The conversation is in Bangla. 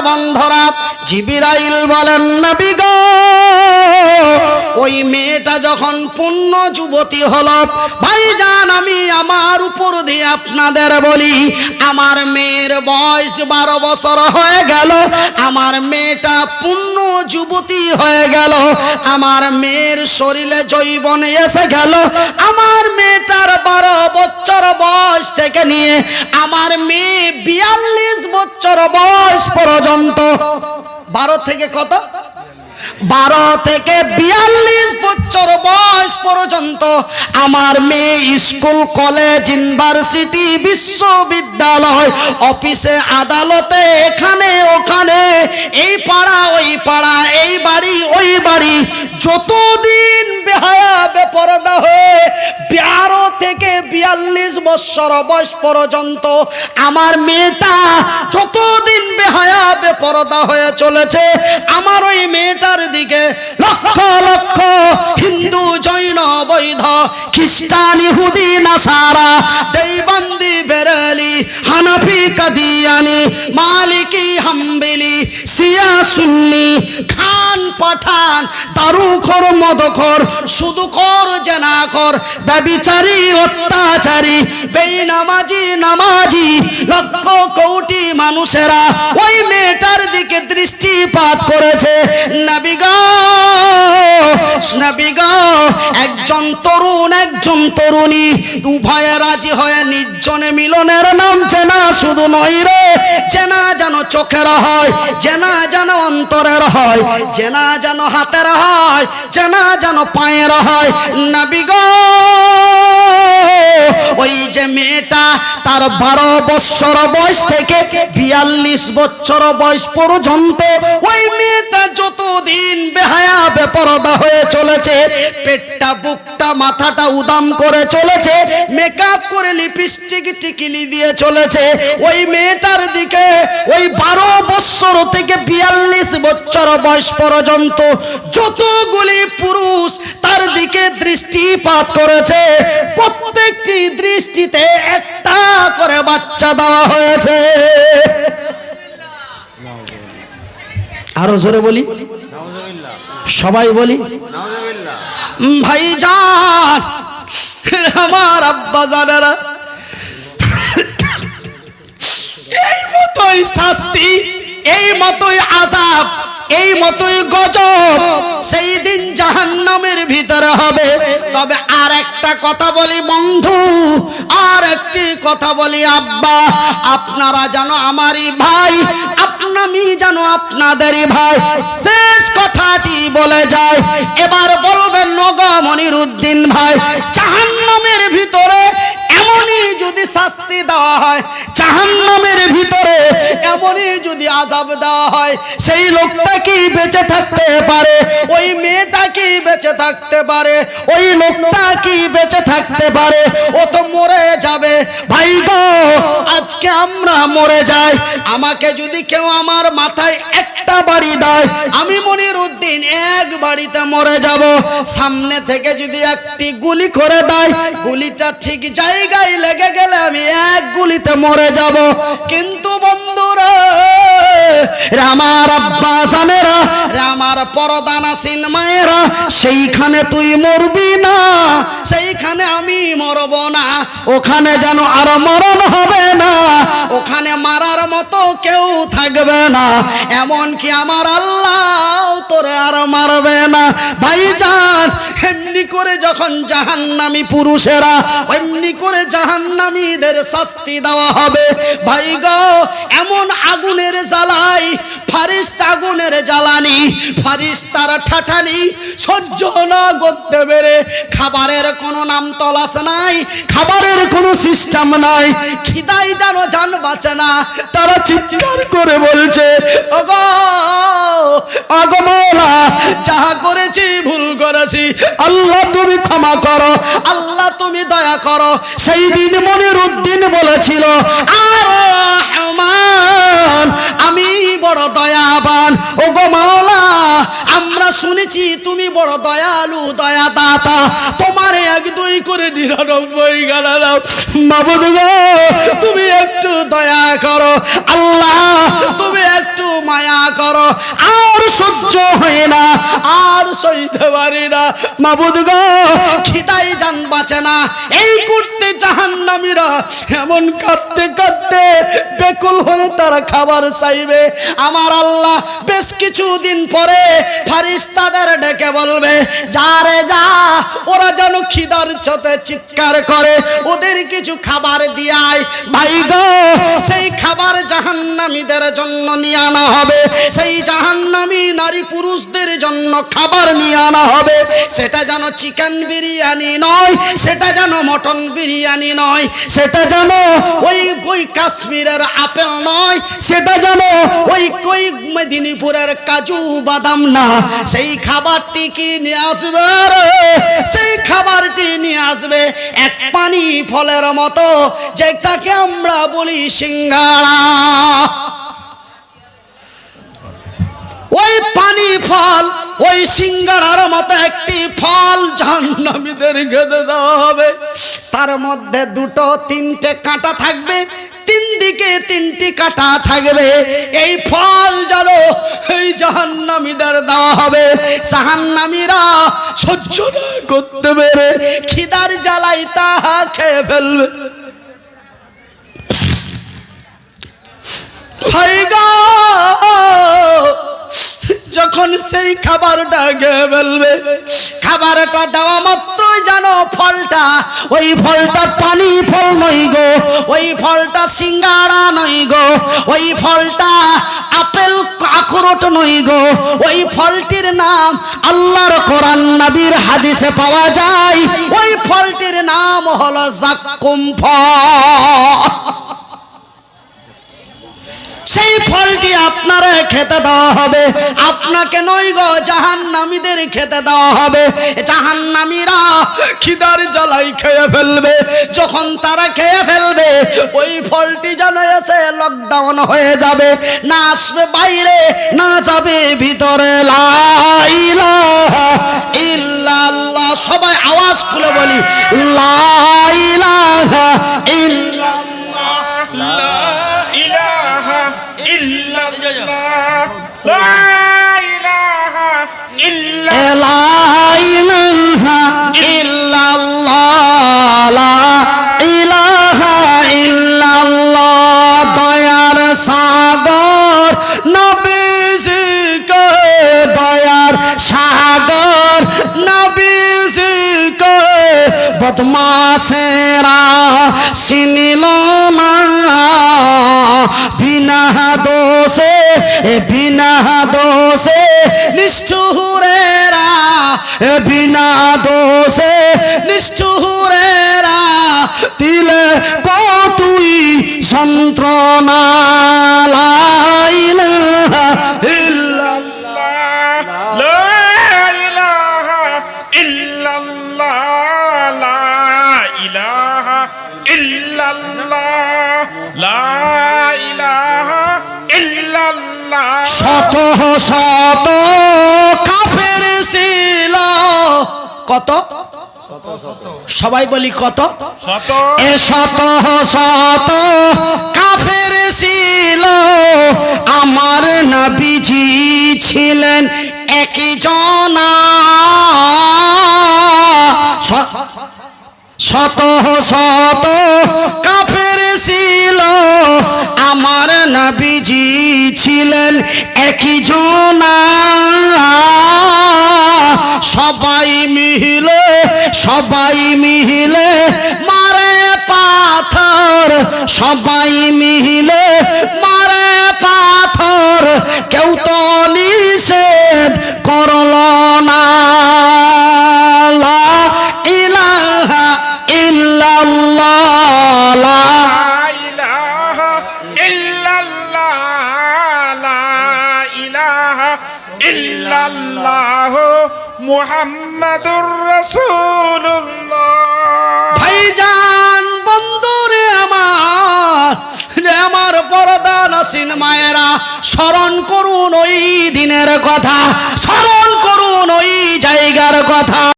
বন্ধরা জিবিরাইল বলেন নবী গো ওই মেয়েটা যখন পূর্ণ যুবতী হলো, ভাইজান, আমি আমার উপর দিয়ে আপনাদের বলি, আমার মেয়ের বয়স বারো বছর হয়ে গেল, আমার মেয়েটা পূর্ণ যুবতী হয়ে গেল, আমার মেয়ের শরীরে জৈবন এসে গেল, আমার মেয়েটার বারো বছর বয়স থেকে নিয়ে আমার মেয়ে বিয়াল্লিশ বছর বয়স পর্যন্ত। বারো থেকে কত? বারো থেকে বিয়াল্লিশ বছর বয়স পর্যন্ত আমার মেয়ে স্কুল, কলেজ, ইউনিভার্সিটি, বিশ্ববিদ্যালয়, অফিসে, আদালতে, এখানে, ওখানে, এই পাড়া, ওই পাড়া, এই বাড়ি, ওই বাড়ি। যতদিন বেহায়া, বেপরদা হয়ে বারো থেকে বিয়াল্লিশ বছর বয়স পর্যন্ত আমার মেয়েটা যতদিন বেহায়া, বেপরদা হয়ে চলেছে, আমার ওই মেয়েটার দিকে লক্ষ লক্ষ হিন্দু, জৈন বৈধ। খ্রিস্টান, ইহুদি, নাসারা দেবন্দি বেরেলি, হানাফি, কাদিয়ানি, মালিকি, হাম্বেলি সিয়া সুন্নি, খান, পাঠান, দারুখর, মদখর, সুদুখর, জেনাখর, ব্যবিচারী, অত্যাচারী বেনামাজি নামাজি, লক্ষ কোটি মানুষেরা ওই মেয়েটার দিকে দৃষ্টিপাত করেছে। একজন তরুণ, একজন তরুণী। উভয়ে রাজি হয়ে নির্জনে মিলনের নাম চেনা শুধু চেনা যেন চোখের হয়, চেনা যেন অন্তরের হয়, চেনা যেন হাতের হয়, চেনা যেন পায়ের হয়। ওই যে মেয়েটা, তার বারো বছর বয়স থেকে বিয়াল্লিশ বছর বয়স পর্যন্ত, ওই মেয়েটা যতদিন বেহায়া, বেপরদা হয়ে চলেছে, পেটটা, বুকটা, মাথাটা উদাম করে চলেছে মেকআপ করে লিপস্টিক টিকিলি দিয়ে চলেছে। ওই মেয়েটার দিকে ওই বারো বছর থেকে বিয়াল্লিশ বছর বয়স পর্যন্ত যতগুলি পুরুষ তার দিকে দৃষ্টিপাত করেছে, প্রত্যেকটি দৃষ্টিতে একটা করে বাচ্চা দেওয়া হয়েছে। আরও জোরে বলি? সবাই বলি? উম, ভাইজান আমার আব্বা জানেরা। এই মতোই শাস্তি এই মতোই আজাব এই মতোই গজব সেই দিন জাহান্নামের ভিতরে হবে। তবে আর একটা কথা বলি বন্ধু আর একটি কথা বলি আব্বা আপনারা জানো আমারই ভাই আপনামি জানো আপনাদেরই ভাই। শেষ কথাটি বলে যায় এবার বলবেন নগমনির উদ্দিন ভাই, জাহান্নামের ভিতরে এমনই যদি শাস্তি দেওয়া হয়, জাহান্নামের ভিতরে এমনই যদি আজাব দেওয়া হয়, সেই লোকটা কি বেঁচে থাকতে পারে? ওই মেয়েটা কি বেঁচে থাকতে পারে? ওই লোকটা কি বেঁচে থাকতে পারে? ও তো মরে যাবে। ভাই গো আজকে আমরা মরে যাই। আমাকে যদি কেউ আমার মাথায় একটা বাড়ি দেয়, আমি মনির উদ্দিন এক বাড়িতে মরে যাব। সামনে থেকে যদি একটি গুলি করে দেয়, গুলিটা ঠিক জায়গায় লেগে গেলে আমি এক গুলিতে মরে যাব। কিন্তু বন্ধুরা রে আমার আব্বা জানেরা রে আমার পরদানা সিনমায়েরা সেইখানে তুই মরবি না, সেইখানে আমি মরব না, ওখানে যেন আর মরণ হবে না, ওখানে মারার মতো কেউ থাকবে না এমন কি আমার আল্লাহ তোরে আর মারবে না। ভাইজান এমনি করে যখন জাহান্নামী পুরুষেরা এমনি করে জাহান্নামীদের শাস্তি দেওয়া হবে। ভাই গো, এমন আগুনের জ্বালাই, ফারিস্ত আগুনের জ্বালানি, ফারিস্তার ঠাঠানি সহ্য না করতে পেরে খাবারের কোনো নাম তলাশ নাই, খাবারের কোনো সিস্টেম নাই। খিদাই যেন জান বাঁচে না, তারা চিৎকার করে বলছে, ওগো আগমলা যাহা করেছি ভুল করেছি, আল্লাহ তুমি ক্ষমা করো, আল্লাহ তুমি দয়া করো। সেই দিন মনির উদ্দিন বলেছিল আমি বড় দয়াবান। ও গো মাওলা, আমরা শুনেছি তুমি বড় দয়ালু দয়া দাতা তোমার এক দুই করে নিরানব্বই গালালাম মাবুদ তুমি একটু দয়া করো। আল্লাহ, তুমি একটু মায়া করো। আর সহ্য হয় না, আর সইতে পারি না। মাবুদ গো, খিদাই জান বাঁচে না। এই করতে জাহান্নামীরা এমন কাঁদতে কাঁদতে বেকুল হয়ে তারা খাবার চাইবে। আমার আল্লাহ বেশ কিছুদিন পরে ফারিস্তাদের ডেকে বলবে, যা রে যা, ওরা যেন খিদার চতে চিৎকার করে, ওদের কিছু খাবার দিয়ায় ভাই গো সেই খাবার জাহান্নামীদের জন্য নিয়ে আনা হবে। সেই জাহান্নামী নারী পুরুষদের জন্য খাবার নিয়ে আনা হবে। সেটা যেন চিকেন বিরিয়ানি নয়, সেটা যেন মটন বিরিয়ানি নয়, সেটা যেন ওই ওই কাশ্মীরের আপেল নয়, সেটা যেন ওই কই মেদিনীপুরের কাজু বাদাম না। সেই খাবারটি কি নিয়ে আসবে খাবারটি নিয়ে আসবে, এক পানি ফলের মতো, যেটাকে আমরা বলি সিঙ্গাড়া। ওই পানি ফল, ওই সিঙ্গারার মতো একটি ফল জাহান্নামীদের গেঁদে দেওয়া হবে। তার মধ্যে দুটো, তিনটে কাঁটা থাকবে। তিন দিকে তিনটি কাঁটা থাকবে। এই ফল যেন এই জাহান্নামীদের দেওয়া হবে। জাহান্নামীরা সহ্য করতে পেরে খিদার জ্বালাই তাহা খেয়ে ফেলবে। যখন সেই খাবারটা খেয়ে ফেলবে, খাবারটা দেওয়া জানো ফলটা? ওই ফলটা পানি ফল নই গো, ওই ফলটা সিঙ্গারা নই গো, ওই ফলটা আপেল আখরোট নই গো, ওই ফলটির নাম আল্লাহর কোরআন, নবীর হাদিসে পাওয়া যায়। ওই ফলটির নাম হলো জাক্কুম ফল। সেই ফলটি আপনারা খেতে দেওয়া হবে। আপনাকে নই গো, জাহান্নামীদের খেতে দেওয়া হবে। জাহান্নামীরা খিদার জ্বালাই খেয়ে ফেলবে। যখন তারা খেয়ে ফেলবে, ওই ফলটি যেন এসে লকডাউন হয়ে যাবে। না আসবে বাইরে, না যাবে ভিতরে। লা ইলাহা ইল্লাল্লাহ। সবাই আওয়াজ খুলে বলি, লা চিনিল মা বিনা দোষে বিনা দোষে নিষ্ঠুরেরা বিনা দোষে নিষ্ঠুরেরা দিলে কতুই যন্ত্রণা। ইল্লাল্লাহ লা শত শত কাফের ছিল। কত? সবাই বলি কত? শত। শত কাফের ছিল। আমার নাবিজি ছিলেন একই জনা শত শত কাফের ছিল। আমার নবীজি ছিলেন একই জনা। সবাই মিলে সবাই মিলে মারে পাথর। সবাই মিলে মারে পাথর। কেউ তো ইল্লাল্লাহ মুহাম্মাদুর রাসূলুল্লাহ। ভাইজান, বন্ধুরে আমার আমার পরদা মায়েরা, স্মরণ করুন ওই দিনের কথা, স্মরণ করুন ওই জায়গার কথা।